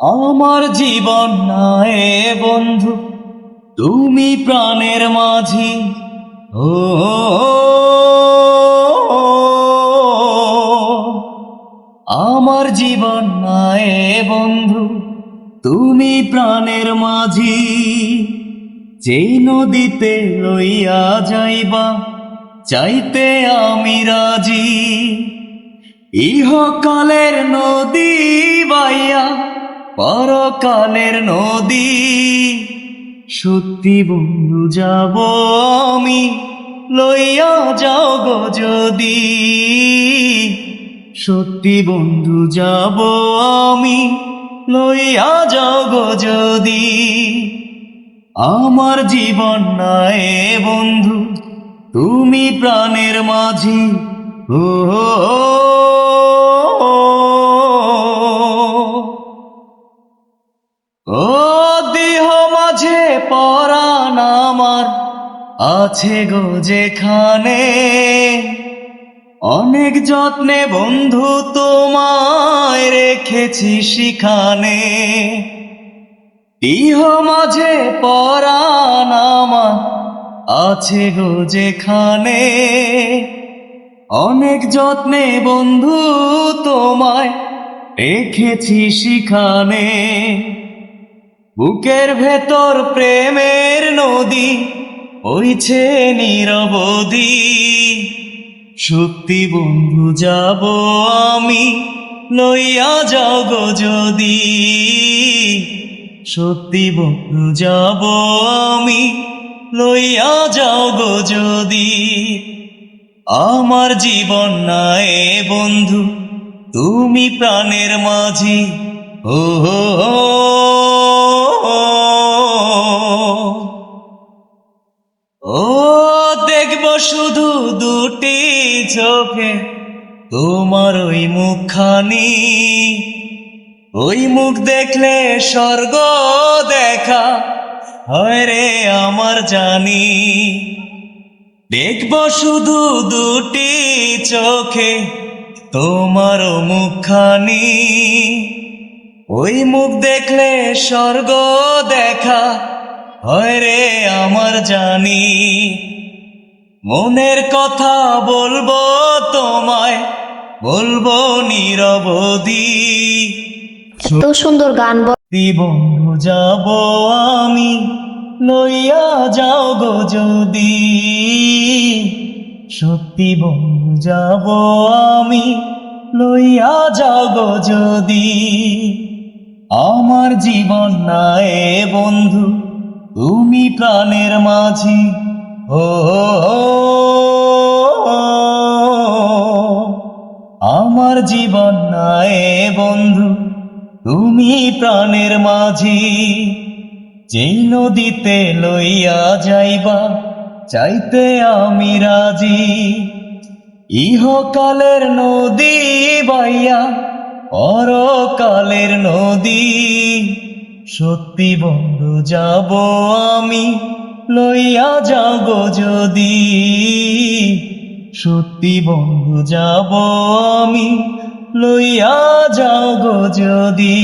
আমার জীবন নায়ে বন্ধু, তুমি প্রাণের মাঝি। ও, আমার জীবন নায়ে বন্ধু, তুমি প্রাণের মাঝি। যেই নদীতে লইয়া যাইবা, চাইতে আমি রাজি। ইহকালের নদী বাইয়া পরকালের নদী। সত্যি বন্ধু, যাব আমি, লইয়া যাও গো যদি। সত্যি বন্ধু, যাব আমি, লইয়া যাও গো যদি। আমার জীবন নাই বন্ধু, তুমি প্রাণের মাঝি ও পরাণ আমার আছে গো যেখানে। অনেক যত্নে বন্ধু তোমায় রেখেছি সেখানে। ইহ মাঝে পরাণ আমার আছে গো যেখানে। অনেক যত্নে বন্ধু তোমায় রেখেছি সেখানে। বুকের ভেতর প্রেমের নদী বইছে নিরবধি সত্যি বন্ধু, যাব আমি, লইয়া যাও গো যদি সত্যি বন্ধু, যাব আমি, লইয়া যাও গো যদি আমার জীবন নাই বন্ধু, তুমি প্রাণের মাঝি। ও দেখব শুধু দুটি চোখে। তোমার ওই মুখখানি। ওই মুখ দেখলে স্বর্গ দেখা। হয় রে আমার জানি। দেখব শুধু দুটি চোখে তোমার মুখখানি। ওই মুখ দেখলে স্বর্গ দেখা। হয় রে আমার জানি। মনের কথা বলব তোমায় বলব নিরবধি। এত সুন্দর গান বন্ধু যাব আমি লইয়া যাও গো যদি। সত্যি বন্ধু যাব আমি লইয়া যাও গো যদি। আমার জীবন নাই বন্ধু তুমি প্রাণের মাঝি। ও আমার জীবন নাই বন্ধু তুমি প্রাণের মাঝি যেই নদীতে লইয়া যাইবা চাইতে আমি রাজি ইহকালের নদী বাইয়া পরকালের নদী সত্যি বন্ধু যাব আমি লইয়া যাব যদি সত্যি বন্ধু যাব আমি লইয়া যাব যদি